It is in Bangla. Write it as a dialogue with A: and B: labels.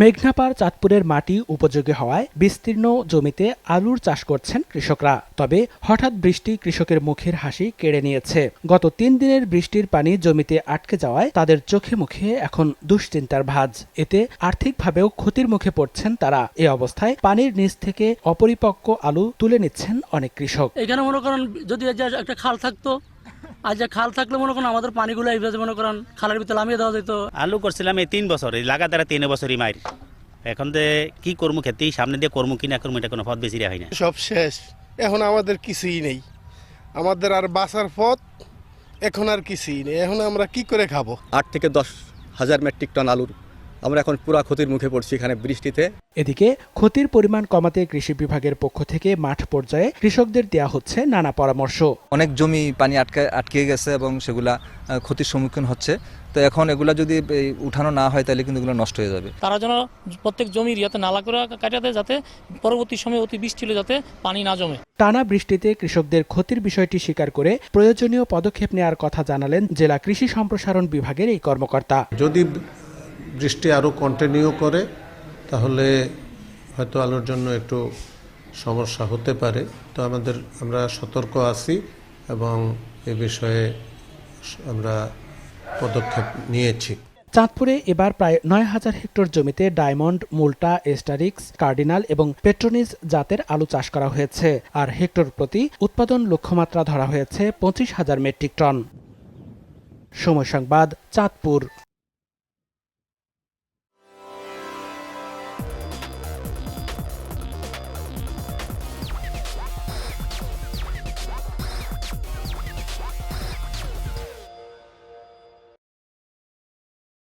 A: মেঘনাপাড় চাঁদপুরের মাটি উপযোগী হওয়ায় বিস্তীর্ণ জমিতে আলুর চাষ করছেন কৃষকরা। তবে হঠাৎ বৃষ্টি কৃষকের মুখের হাসি কেড়ে নিয়েছে। গত তিন দিনের বৃষ্টির পানি জমিতে আটকে যাওয়ায় তাদের চোখে মুখে এখন দুশ্চিন্তার ভাঁজ। এতে আর্থিকভাবেও ক্ষতির মুখে পড়ছেন তারা। এ অবস্থায় পানির নিচ থেকে অপরিপক্ক আলু তুলে নিচ্ছেন অনেক কৃষক।
B: এখানে মনে করেন যদি একটা খাল থাকতো আর যে খাল থাকলে মনে করেন আমাদের পানিগুলো এইভাবে মনে করেন খালের ভিতরে নামিয়ে দেওয়া যেত।
C: আলু করছিলাম এই তিন বছর এই লাগাতার তিন বছরই মাইর। এখন যে কি করব খেতে সামনে দিয়ে কর্ম কিনা করব এটা কোনো পথ বেশি হয় না।
D: সব শেষ। এখন আমাদের কিছুই নেই। আমাদের আর বাঁচার পথ এখন আর কিছুই নেই। এখন আমরা কি করে খাব?
E: আট থেকে দশ হাজার মেট্রিক টন আলুর আমরা এখন পুরা ক্ষতির মুখে পড়ছি এখানে বৃষ্টিতে।
A: এদিকে ক্ষতির পরিমাণ কমাতে কৃষি বিভাগের পক্ষ থেকে মাঠ পর্যায়ে কৃষকদের দেয়া হচ্ছে নানা পরামর্শ।
F: অনেক জমি পানি আটকে আটকে গেছে এবং সেগুলা ক্ষতির সম্মুখীন হচ্ছে। তো এখন এগুলা যদি উঠানো না হয় তাহলে কিন্তু এগুলো নষ্ট হয়ে যাবে।
G: তারা যেন প্রত্যেক জমির ইয়াতে নালা করে কাটা দেয় যাতে পরবর্তী সময়ে অতি বৃষ্টি হলে যাতে পানি না জমে।
A: টানা বৃষ্টিতে কৃষকদের ক্ষতির বিষয়টি স্বীকার করে প্রয়োজনীয় পদক্ষেপ নেওয়ার কথা জানালেন জেলা কৃষি সম্প্রসারণ বিভাগের এই কর্মকর্তা।
H: যদি বৃষ্টি আরও কন্টিনিউ করে, তাহলে হয়তো আলুর জন্য একটু সমস্যা হতে পারে। তো আমাদের, আমরা সতর্ক আছি এবং এ বিষয়ে আমরা পদক্ষেপ নিয়েছি।
A: চাঁদপুরে এবার প্রায় নয় হাজার হেক্টর জমিতে ডায়মন্ড, মুল্টা, এস্টারিক্স, কার্ডিনাল এবং পেট্রোনিস জাতের আলু চাষ করা হয়েছে। আর হেক্টর প্রতি উৎপাদন লক্ষ্যমাত্রা ধরা হয়েছে পঁচিশ হাজার মেট্রিক টন। সময় সংবাদ, চাঁদপুর।